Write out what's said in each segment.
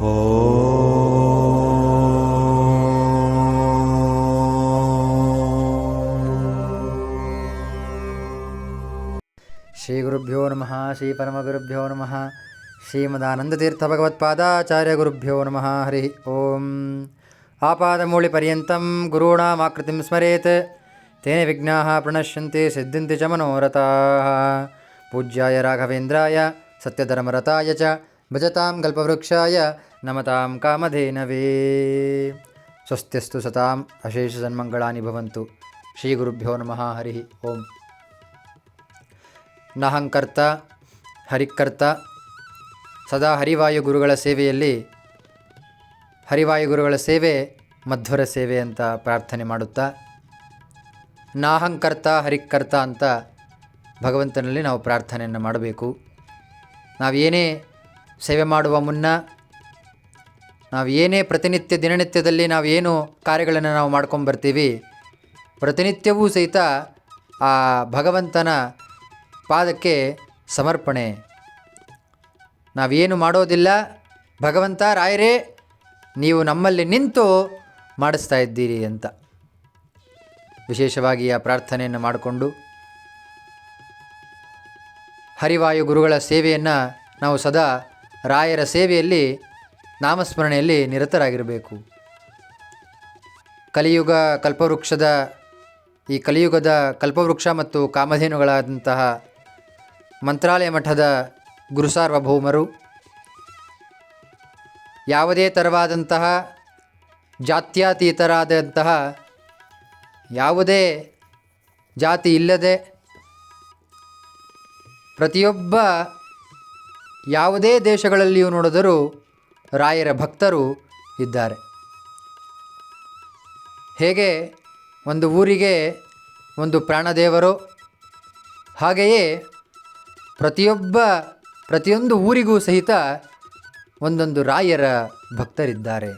श्रीगुरुभ्यो नमः श्रीपरमगुरुभ्यो नमः श्रीमदानन्दतीर्थभगवत्पादाचार्यगुरुभ्यो नमः हरिः ओम्। आपादमूलिपर्यन्तं गुरूणामाकृतिं स्मरेत् तेन विघ्नाः प्रणश्यन्ति सिद्धिन्ति च मनोरथाः। पूज्याय राघवेन्द्राय सत्यधर्मरताय च भजतां कल्पवृक्षाय ನಮತಾಂ ಕಾಮಧೇನವೇ ಸ್ವಸ್ತ್ಯಸ್ತು ಸತಾಂ ಅಶೇಷ ಸನ್ಮಂಗಳಾನಿ ಭವಂತು ಶ್ರೀ ಗುರುಭ್ಯೋ ನಮಃ ಹರಿ ಓಂ ನಹಂಕರ್ತ ಹರಿಕರ್ತ ಸದಾ ಹರಿವಾಯು ಗುರುಗಳ ಸೇವೆಯಲ್ಲಿ ಹರಿವಾಯು ಗುರುಗಳ ಸೇವೆ ಮಧ್ವರ ಸೇವೆ ಅಂತ ಪ್ರಾರ್ಥನೆ ಮಾಡುತ್ತಾ ನಾಹಂಕರ್ತ ಹರಿಕರ್ತ ಅಂತ ಭಗವಂತನಲ್ಲಿ ನಾವು ಪ್ರಾರ್ಥನೆಯನ್ನು ಮಾಡಬೇಕು. ನಾವೇನೇ ಸೇವೆ ಮಾಡುವ ಮುನ್ನ ನಾವು ಏನೇ ಪ್ರತಿನಿತ್ಯ ದಿನನಿತ್ಯದಲ್ಲಿ ನಾವು ಏನು ಕಾರ್ಯಗಳನ್ನು ನಾವು ಮಾಡ್ಕೊಂಬರ್ತೀವಿ, ಪ್ರತಿನಿತ್ಯವೂ ಸಹಿತ ಆ ಭಗವಂತನ ಪಾದಕ್ಕೆ ಸಮರ್ಪಣೆ. ನಾವೇನು ಮಾಡೋದಿಲ್ಲ, ಭಗವಂತ ರಾಯರೇ, ನೀವು ನಮ್ಮಲ್ಲಿ ನಿಂತು ಮಾಡಿಸ್ತಾ ಇದ್ದೀರಿ ಅಂತ. ವಿಶೇಷವಾಗಿ ಆ ಪ್ರಾರ್ಥನೆಯನ್ನು ಮಾಡಿಕೊಂಡು ಹರಿವಾಯು ಗುರುಗಳ ಸೇವೆಯನ್ನು ನಾವು ಸದಾ ರಾಯರ ಸೇವೆಯಲ್ಲಿ ನಾಮಸ್ಮರಣೆಯಲ್ಲಿ ನಿರತರಾಗಿರಬೇಕು. ಕಲಿಯುಗ ಕಲ್ಪವೃಕ್ಷದ, ಈ ಕಲಿಯುಗದ ಕಲ್ಪವೃಕ್ಷ ಮತ್ತು ಕಾಮಧೇನುಗಳಾದಂತಹ ಮಂತ್ರಾಲಯ ಮಠದ ಗುರುಸಾರ್ವಭೌಮರು ಯಾವುದೇ ತರವಾದಂತಹ ಜಾತ್ಯತೀತರಾದಂತಹ, ಯಾವುದೇ ಜಾತಿ ಇಲ್ಲದೆ ಪ್ರತಿಯೊಬ್ಬ ಯಾವುದೇ ದೇಶಗಳಲ್ಲಿಯೂ ನೋಡಿದರೂ ರಾಯರ ಭಕ್ತರು ಇದ್ದಾರೆ. ಹೇಗೆ ಒಂದು ಊರಿಗೆ ಒಂದು ಪ್ರಾಣದೇವರು, ಹಾಗೆಯೇ ಪ್ರತಿಯೊಬ್ಬ, ಪ್ರತಿಯೊಂದು ಊರಿಗೂ ಸಹಿತ ಒಂದೊಂದು ರಾಯರ ಭಕ್ತರಿದ್ದಾರೆ.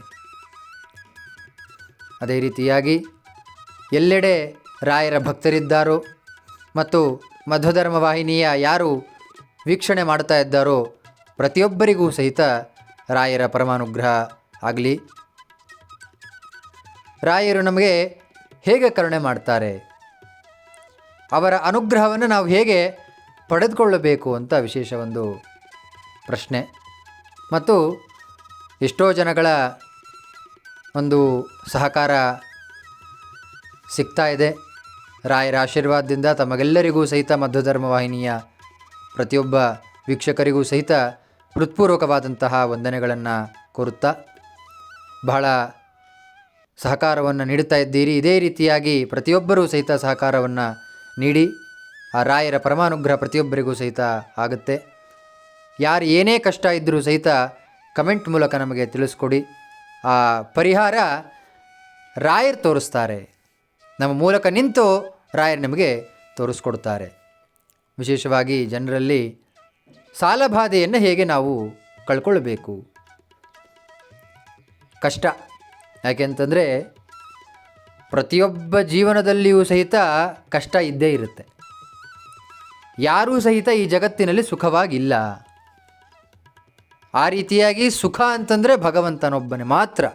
ಅದೇ ರೀತಿಯಾಗಿ ಎಲ್ಲೆಡೆ ರಾಯರ ಭಕ್ತರಿದ್ದಾರೋ ಮತ್ತು ಮಧ್ವಧರ್ಮ ವಾಹಿನಿಯ ಯಾರು ವೀಕ್ಷಣೆ ಮಾಡ್ತಾ ಇದ್ದಾರೋ ಪ್ರತಿಯೊಬ್ಬರಿಗೂ ಸಹಿತ ರಾಯರ ಪರಮಾನುಗ್ರಹ ಆಗಲಿ. ರಾಯರು ನಮಗೆ ಹೇಗೆ ಕರುಣೆ ಮಾಡ್ತಾರೆ? ಅವರ ಅನುಗ್ರಹವನ್ನು ನಾವು ಹೇಗೆ ಪಡೆದುಕೊಳ್ಳಬೇಕು ಅಂತ ವಿಶೇಷ ಒಂದು ಪ್ರಶ್ನೆ. ಮತ್ತು ಎಷ್ಟೋ ಜನಗಳ ಒಂದು ಸಹಕಾರ ಸಿಗ್ತಾ ಇದೆ. ರಾಯರ ಆಶೀರ್ವಾದದಿಂದ ತಮಗೆಲ್ಲರಿಗೂ ಸಹಿತ ಮಧ್ಯಧರ್ಮ ವಾಹಿನಿಯ ಪ್ರತಿಯೊಬ್ಬ ವೀಕ್ಷಕರಿಗೂ ಸಹಿತ ಹೃತ್ಪೂರ್ವಕವಾದಂತಹ ವಂದನೆಗಳನ್ನು ಕೋರುತ್ತಾ ಬಹಳ ಸಹಕಾರವನ್ನು ನೀಡುತ್ತಾ ಇದ್ದೀರಿ. ಇದೇ ರೀತಿಯಾಗಿ ಪ್ರತಿಯೊಬ್ಬರೂ ಸಹಿತ ಸಹಕಾರವನ್ನು ನೀಡಿ, ಆ ರಾಯರ ಪರಮಾನುಗ್ರಹ ಪ್ರತಿಯೊಬ್ಬರಿಗೂ ಸಹಿತ ಆಗುತ್ತೆ. ಯಾರು ಏನೇ ಕಷ್ಟ ಇದ್ದರೂ ಸಹಿತ ಕಮೆಂಟ್ ಮೂಲಕ ನಮಗೆ ತಿಳಿಸ್ಕೊಡಿ. ಆ ಪರಿಹಾರ ರಾಯರು ತೋರಿಸ್ತಾರೆ. ನಮ್ಮ ಮೂಲಕ ನಿಂತು ರಾಯರು ನಮಗೆ ತೋರಿಸ್ಕೊಡ್ತಾರೆ. ವಿಶೇಷವಾಗಿ ಜನರಲ್ಲಿ ಸಾಲಬಾಧೆಯನ್ನು ಹೇಗೆ ನಾವು ಕಳ್ಕೊಳ್ಬೇಕು? ಕಷ್ಟ. ಯಾಕೆಂತಂದರೆ ಪ್ರತಿಯೊಬ್ಬ ಜೀವನದಲ್ಲಿಯೂ ಸಹಿತ ಕಷ್ಟ ಇದ್ದೇ ಇರುತ್ತೆ. ಯಾರೂ ಸಹಿತ ಈ ಜಗತ್ತಿನಲ್ಲಿ ಸುಖವಾಗಿಲ್ಲ. ಆ ರೀತಿಯಾಗಿ ಸುಖ ಅಂತಂದರೆ ಭಗವಂತನೊಬ್ಬನೇ ಮಾತ್ರ.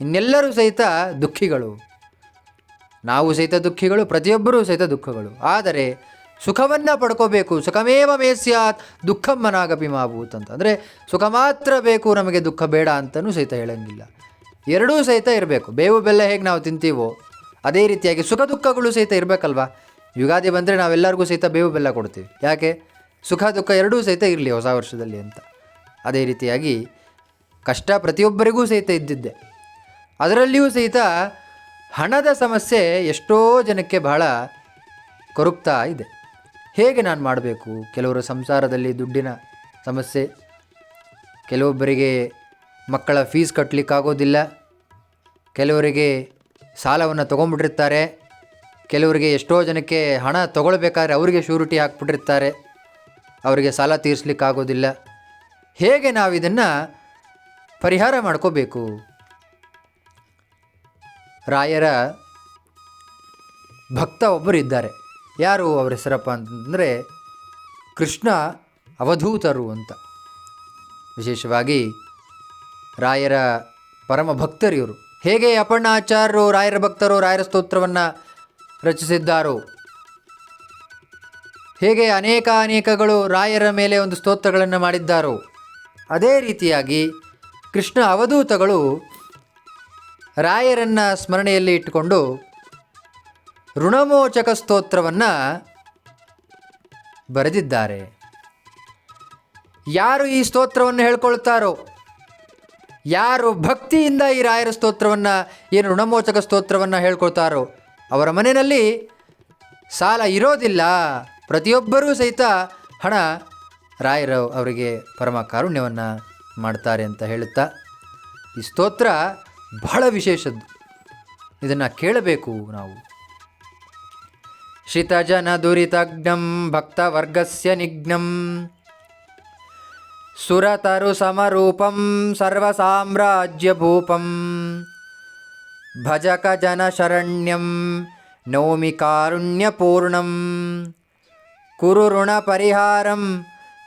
ಇನ್ನೆಲ್ಲರೂ ಸಹಿತ ದುಃಖಿಗಳು. ನಾವು ಸಹಿತ ದುಃಖಿಗಳು, ಪ್ರತಿಯೊಬ್ಬರೂ ಸಹಿತ ದುಃಖಗಳು. ಆದರೆ ಸುಖವನ್ನು ಪಡ್ಕೋಬೇಕು. ಸುಖಮೇವ ಮೇಸ್ಯಾತ್ ದುಃಖಂ ಮನಾಗಪಿ ಮಾಭೂತ್ ಅಂತ. ಅಂದರೆ ಸುಖ ಮಾತ್ರ ಬೇಕು, ನಮಗೆ ದುಃಖ ಬೇಡ ಅಂತಲೂ ಸಹಿತ ಹೇಳೋಂಗಿಲ್ಲ. ಎರಡೂ ಸಹಿತ ಇರಬೇಕು. ಬೇವು ಬೆಲ್ಲ ಹೇಗೆ ನಾವು ತಿಂತೀವೋ, ಅದೇ ರೀತಿಯಾಗಿ ಸುಖ ದುಃಖಗಳು ಸಹಿತ ಇರಬೇಕಲ್ವಾ? ಯುಗಾದಿ ಬಂದರೆ ನಾವೆಲ್ಲರಿಗೂ ಸಹಿತ ಬೇವು ಬೆಲ್ಲ ಕೊಡ್ತೀವಿ. ಯಾಕೆ? ಸುಖ ದುಃಖ ಎರಡೂ ಸಹಿತ ಇರಲಿ ಹೊಸ ವರ್ಷದಲ್ಲಿ ಅಂತ. ಅದೇ ರೀತಿಯಾಗಿ ಕಷ್ಟ ಪ್ರತಿಯೊಬ್ಬರಿಗೂ ಸಹಿತ ಇದ್ದಿದ್ದೆ. ಅದರಲ್ಲಿಯೂ ಸಹಿತ ಹಣದ ಸಮಸ್ಯೆ ಎಷ್ಟೋ ಜನಕ್ಕೆ ಬಹಳ ಕೊರುಕ್ತಾ ಇದೆ. ಹೇಗೆ ನಾನು ಮಾಡಬೇಕು? ಕೆಲವರು ಸಂಸಾರದಲ್ಲಿ ದುಡ್ಡಿನ ಸಮಸ್ಯೆ, ಕೆಲವೊಬ್ಬರಿಗೆ ಮಕ್ಕಳ ಫೀಸ್ ಕಟ್ಟಲಿಕ್ಕಾಗೋದಿಲ್ಲ ಕೆಲವರಿಗೆ ಸಾಲವನ್ನು ತೊಗೊಂಡ್ಬಿಟ್ಟಿರ್ತಾರೆ, ಕೆಲವರಿಗೆ ಎಷ್ಟೋ ಜನಕ್ಕೆ ಹಣ ತೊಗೊಳ್ಬೇಕಾದ್ರೆ ಅವರಿಗೆ ಶ್ಯೂರಿಟಿ ಹಾಕ್ಬಿಟ್ಟಿರ್ತಾರೆ, ಅವರಿಗೆ ಸಾಲ ತೀರಿಸ್ಲಿಕ್ಕಾಗೋದಿಲ್ಲ. ಹೇಗೆ ನಾವು ಇದನ್ನು ಪರಿಹಾರ ಮಾಡ್ಕೋಬೇಕು? ರಾಯರ ಭಕ್ತ ಒಬ್ಬರು ಇದ್ದಾರೆ. ಯಾರು ಅವರ ಹೆಸರಪ್ಪ ಅಂತಂದರೆ ಕೃಷ್ಣ ಅವಧೂತರು ಅಂತ. ವಿಶೇಷವಾಗಿ ರಾಯರ ಪರಮ ಭಕ್ತರು ಇವರು. ಹೇಗೆ ಅಪರ್ಣಾಚಾರ್ಯರು, ರಾಯರ ಭಕ್ತರು, ರಾಯರ ಸ್ತೋತ್ರವನ್ನು ರಚಿಸಿದ್ದಾರೋ. ಹೇಗೆ ಅನೇಕ ಅನೇಕಗಳು ರಾಯರ ಮೇಲೆ ಒಂದು ಸ್ತೋತ್ರಗಳನ್ನು ಮಾಡಿದ್ದಾರೋ. ಅದೇ ರೀತಿಯಾಗಿ ಕೃಷ್ಣ ಅವಧೂತಗಳು ರಾಯರನ್ನು ಸ್ಮರಣೆಯಲ್ಲಿ ಇಟ್ಟುಕೊಂಡು ಋಣಮೋಚಕ ಸ್ತೋತ್ರವನ್ನು ಬರೆದಿದ್ದಾರೆ. ಯಾರು ಈ ಸ್ತೋತ್ರವನ್ನು ಹೇಳ್ಕೊಳ್ತಾರೋ, ಯಾರು ಭಕ್ತಿಯಿಂದ ಈ ರಾಯರ ಸ್ತೋತ್ರವನ್ನು ಏನು ಋಣಮೋಚಕ ಸ್ತೋತ್ರವನ್ನು ಹೇಳ್ಕೊಳ್ತಾರೋ, ಅವರ ಮನೆಯಲ್ಲಿ ಸಾಲ ಇರೋದಿಲ್ಲ. ಪ್ರತಿಯೊಬ್ಬರೂ ಸಹಿತ ಹಣ ರಾಯರ ಅವರಿಗೆ ಪರಮ ಕಾರುಣ್ಯವನ್ನು ಮಾಡ್ತಾರೆ ಅಂತ ಹೇಳುತ್ತಾ, ಈ ಸ್ತೋತ್ರ ಬಹಳ ವಿಶೇಷದ್ದು. ಇದನ್ನು ಕೇಳಬೇಕು ನಾವು. शितजनदुरितज्ञं भक्तवर्गस्य निघ्नम् सुरतरुसमरूपं सर्वसाम्राज्यभूपं। भजकजनशरण्यं नौमि कारुण्यपूर्णं कुरु ऋणपरिहारं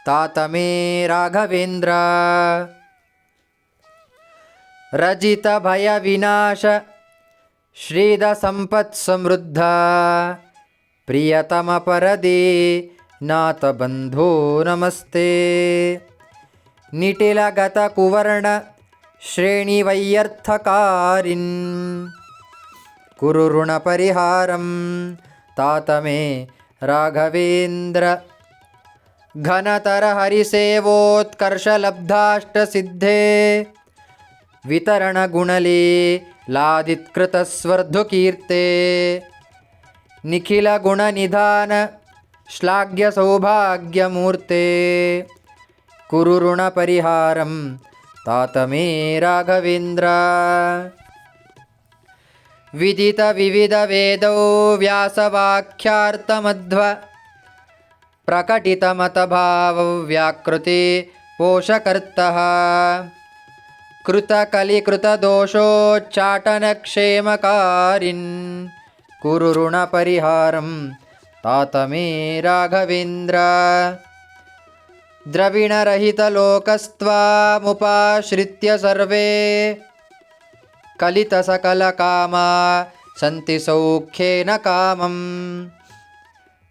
तातमे राघवेन्द्र। रजितभयविनाश श्रीदसम्पत्समृद्धा। प्रियतमपरदे नाथबन्धो नमस्ते निटिलगतकुवर्णश्रेणिवैयर्थकारिन् कुरु ऋणपरिहारं तातमे वितरणगुणले लादित्कृतस्वर्धुकीर्ते। निखिलगुणनिधान श्लाघ्यसौभाग्यमूर्ते। राघवेन्द्र। विदितविविधवेदौ व्यासवाख्यार्थमध्व प्रकटितमतभावव्याकृते पोषकर्तः। कृतकलिकृतदोषोच्चाटनक्षेमकारिन् కురు రుణపరిహారం తాతమే రాఘవేంద్ర ద్రవిణరహితలోకస్త్వాముపాశ్రిత్య సర్వే కలితసకలకామా సంతి సౌఖ్యేన కామం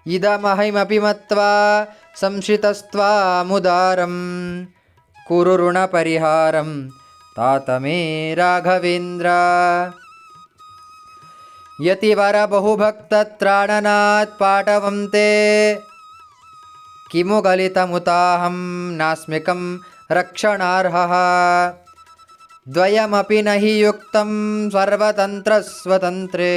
ఇదమహైమపి మత్వా సంశితస్త్వాముదారం కురు రుణపరిహారం తాతమే రాఘవేంద్ర यतिवरबहुभक्तत्राणनात् पाटवं ते। किमु गलितमुताहं नास्मिकं रक्षणार्हः। द्वयमपि न हि युक्तं सर्वतन्त्रस्वतन्त्रे।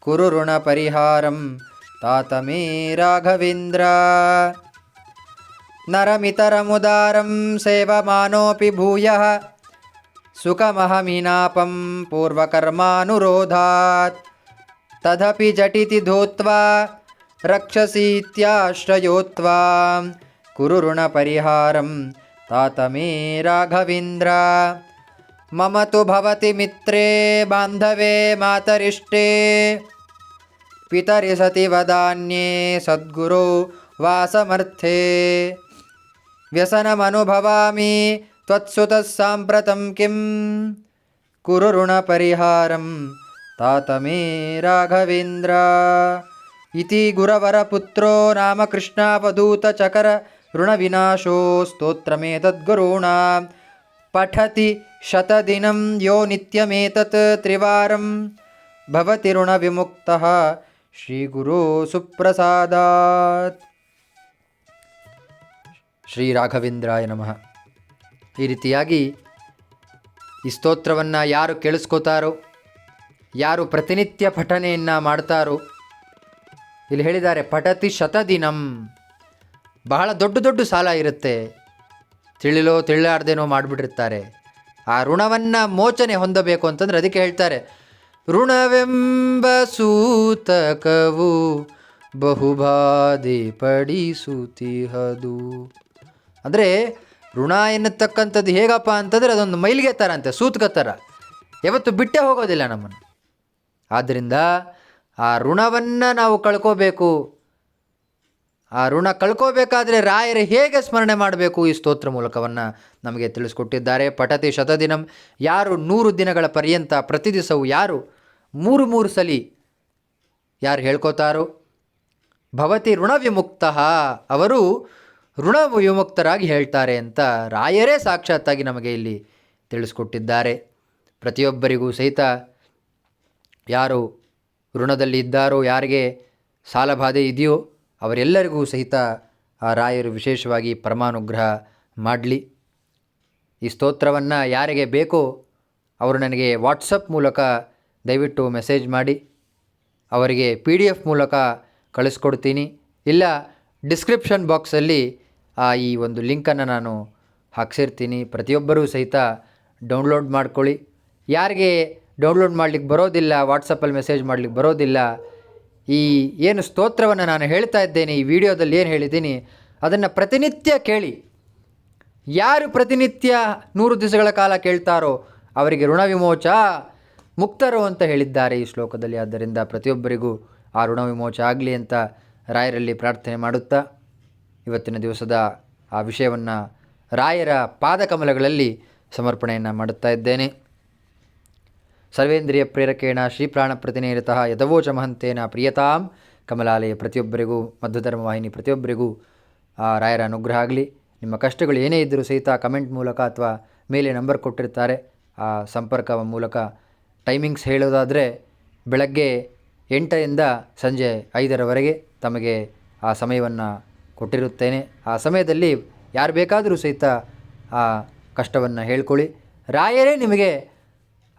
कुरु ऋणपरिहारं तातमे राघवेन्द्र। नरमितरमुदारं सेवमानोऽपि भूयः। सुखमहमिनापं पूर्वकर्मानुरोधात्। तदपि झटिति धूत्वा रक्षसीत्याश्रयोत्वा कुरु ऋणपरिहारं तातमे राघवेन्द्र। मम तु भवति मित्रे बान्धवे मातरिष्टे पितरि सति वदान्ये सद्गुरो वासमर्थे। व्यसनमनुभवामि त्वत्सुतः साम्प्रतं किं कुरुऋणपरिहारं तात मे राघवेन्द्र। इति गुरवरपुत्रो नाम कृष्णावधूतचकर ऋणविनाशो स्तोत्रमेतद्गुरूणां। पठति शतदिनं यो नित्यमेतत् त्रिवारं। भवति ऋणविमुक्तः श्रीगुरुसुप्रसादात् श्रीराघवेन्द्राय नमः। ಈ ರೀತಿಯಾಗಿ ಈ ಸ್ತೋತ್ರವನ್ನು ಯಾರು ಕೇಳಿಸ್ಕೋತಾರೋ, ಯಾರು ಪ್ರತಿನಿತ್ಯ ಪಠನೆಯನ್ನು ಮಾಡ್ತಾರೋ, ಇಲ್ಲಿ ಹೇಳಿದ್ದಾರೆ, ಪಠತಿ ಶತದಿನಂ. ಬಹಳ ದೊಡ್ಡ ದೊಡ್ಡ ಸಾಲ ಇರುತ್ತೆ. ತಿಳಿಲೋ ತಿಳಿಲಾರ್ದೇನೋ ಮಾಡಿಬಿಟ್ಟಿರ್ತಾರೆ. ಆ ಋಣವನ್ನು ಮೋಚನೆ ಹೊಂದಬೇಕು ಅಂತಂದರೆ ಅದಕ್ಕೆ ಹೇಳ್ತಾರೆ, ಋಣವೆಂಬ ಸೂತಕವು ಬಹುಬಾಧೆ ಪಡಿಸುತ್ತಿಹದು. ಅಂದರೆ ಋಣ ಎನ್ನತಕ್ಕಂಥದ್ದು ಹೇಗಪ್ಪ ಅಂತಂದರೆ ಅದೊಂದು ಮೈಲಿಗೆ ಥರ ಅಂತೆ, ಸೂತ್ಕ ಥರ. ಯಾವತ್ತು ಬಿಟ್ಟೇ ಹೋಗೋದಿಲ್ಲ ನಮ್ಮನ್ನು. ಆದ್ದರಿಂದ ಆ ಋಣವನ್ನು ನಾವು ಕಳ್ಕೋಬೇಕು. ಆ ಋಣ ಕಳ್ಕೋಬೇಕಾದ್ರೆ ರಾಯರು ಹೇಗೆ ಸ್ಮರಣೆ ಮಾಡಬೇಕು ಈ ಸ್ತೋತ್ರ ಮೂಲಕವನ್ನು ನಮಗೆ ತಿಳಿಸ್ಕೊಟ್ಟಿದ್ದಾರೆ. ಪಠತಿ ಶತದಿನಂ, ಯಾರು ನೂರು ದಿನಗಳ ಪರ್ಯಂತ ಪ್ರತಿ ದಿವಸವೂ ಯಾರು ಮೂರು ಮೂರು ಸಲಿ ಯಾರು ಹೇಳ್ಕೋತಾರೋ? ಭವತಿ ಋಣ ವಿಮುಕ್ತ ಅವರು ಋಣ ವಿಮುಕ್ತರಾಗಿ ಹೇಳ್ತಾರೆ ಅಂತ ರಾಯರೇ ಸಾಕ್ಷಾತ್ತಾಗಿ ನಮಗೆ ಇಲ್ಲಿ ತಿಳಿಸ್ಕೊಟ್ಟಿದ್ದಾರೆ. ಪ್ರತಿಯೊಬ್ಬರಿಗೂ ಸಹಿತ ಯಾರು ಋಣದಲ್ಲಿ ಇದ್ದಾರೋ, ಯಾರಿಗೆ ಸಾಲಬಾಧೆ ಇದೆಯೋ ಅವರೆಲ್ಲರಿಗೂ ಸಹಿತ ಆ ರಾಯರು ವಿಶೇಷವಾಗಿ ಪರಮಾನುಗ್ರಹ ಮಾಡಲಿ. ಈ ಸ್ತೋತ್ರವನ್ನು ಯಾರಿಗೆ ಬೇಕೋ ಅವರು ನನಗೆ ವಾಟ್ಸಪ್ ಮೂಲಕ ದಯವಿಟ್ಟು ಮೆಸೇಜ್ ಮಾಡಿ, ಅವರಿಗೆ ಪಿ ಡಿ ಎಫ್ ಮೂಲಕ ಕಳಿಸ್ಕೊಡ್ತೀನಿ. ಇಲ್ಲ, ಡಿಸ್ಕ್ರಿಪ್ಷನ್ ಬಾಕ್ಸಲ್ಲಿ ಆ ಈ ಒಂದು ಲಿಂಕನ್ನು ನಾನು ಹಾಕ್ಸಿರ್ತೀನಿ. ಪ್ರತಿಯೊಬ್ಬರೂ ಸಹಿತ ಡೌನ್ಲೋಡ್ ಮಾಡ್ಕೊಳ್ಳಿ. ಯಾರಿಗೆ ಡೌನ್ಲೋಡ್ ಮಾಡಲಿಕ್ಕೆ ಬರೋದಿಲ್ಲ, ವಾಟ್ಸಪ್ಪಲ್ಲಿ ಮೆಸೇಜ್ ಮಾಡಲಿಕ್ಕೆ ಬರೋದಿಲ್ಲ, ಈ ಏನು ಸ್ತೋತ್ರವನ್ನು ನಾನು ಹೇಳ್ತಾ ಇದ್ದೇನೆ, ಈ ವಿಡಿಯೋದಲ್ಲಿ ಏನು ಹೇಳಿದ್ದೀನಿ, ಅದನ್ನು ಪ್ರತಿನಿತ್ಯ ಕೇಳಿ. ಯಾರು ಪ್ರತಿನಿತ್ಯ ನೂರು ದಿವಸಗಳ ಕಾಲ ಕೇಳ್ತಾರೋ ಅವರಿಗೆ ಋಣವಿಮೋಚ ಮುಕ್ತರು ಅಂತ ಹೇಳಿದ್ದಾರೆ ಈ ಶ್ಲೋಕದಲ್ಲಿ. ಆದ್ದರಿಂದ ಪ್ರತಿಯೊಬ್ಬರಿಗೂ ಆ ಋಣವಿಮೋಚ ಆಗಲಿ ಅಂತ ರಾಯರಲ್ಲಿ ಪ್ರಾರ್ಥನೆ ಮಾಡುತ್ತಾ ಇವತ್ತಿನ ದಿವಸದ ಆ ವಿಷಯವನ್ನು ರಾಯರ ಪಾದಕಮಲಗಳಲ್ಲಿ ಸಮರ್ಪಣೆಯನ್ನು ಮಾಡುತ್ತಾ ಇದ್ದೇನೆ. ಸರ್ವೇಂದ್ರಿಯ ಪ್ರೇರಕೇಣ ಶ್ರೀಪ್ರಾಣ ಪ್ರತಿನೇರಿತಃ ಯಥವೋಚ ಮಹಂತೇನ ಪ್ರಿಯತಾಂ. ಕಮಲಾಲಯ ಪ್ರತಿಯೊಬ್ಬರಿಗೂ ಮಧ್ಯಧರ್ಮ ವಾಹಿನಿ ಪ್ರತಿಯೊಬ್ಬರಿಗೂ ಆ ರಾಯರ ಅನುಗ್ರಹ ಆಗಲಿ. ನಿಮ್ಮ ಕಷ್ಟಗಳು ಏನೇ ಇದ್ದರೂ ಸಹಿತ ಕಮೆಂಟ್ ಮೂಲಕ ಅಥವಾ ಮೇಲೆ ನಂಬರ್ ಕೊಟ್ಟಿರ್ತಾರೆ. ಆ ಸಂಪರ್ಕ ಮೂಲಕ ಟೈಮಿಂಗ್ಸ್ ಹೇಳೋದಾದರೆ ಬೆಳಗ್ಗೆ ಎಂಟರಿಂದ ಸಂಜೆ ಐದರವರೆಗೆ ತಮಗೆ ಆ ಸಮಯವನ್ನು ಕೊಟ್ಟಿರುತ್ತೇನೆ. ಆ ಸಮಯದಲ್ಲಿ ಯಾರು ಬೇಕಾದರೂ ಸಹಿತ ಆ ಕಷ್ಟವನ್ನು ಹೇಳ್ಕೊಳ್ಳಿ. ರಾಯರೇ ನಿಮಗೆ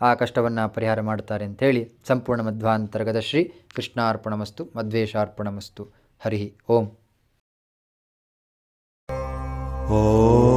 ಆ ಕಷ್ಟವನ್ನು ಪರಿಹಾರ ಮಾಡ್ತಾರೆ ಅಂಥೇಳಿ ಸಂಪೂರ್ಣ ಮಧ್ವಾಂತರ್ಗದ ಶ್ರೀ ಕೃಷ್ಣಾರ್ಪಣಮಸ್ತು ಮಧ್ವೇಶಾರ್ಪಣಮಸ್ತು ಹರಿ ಓಂ. ॐ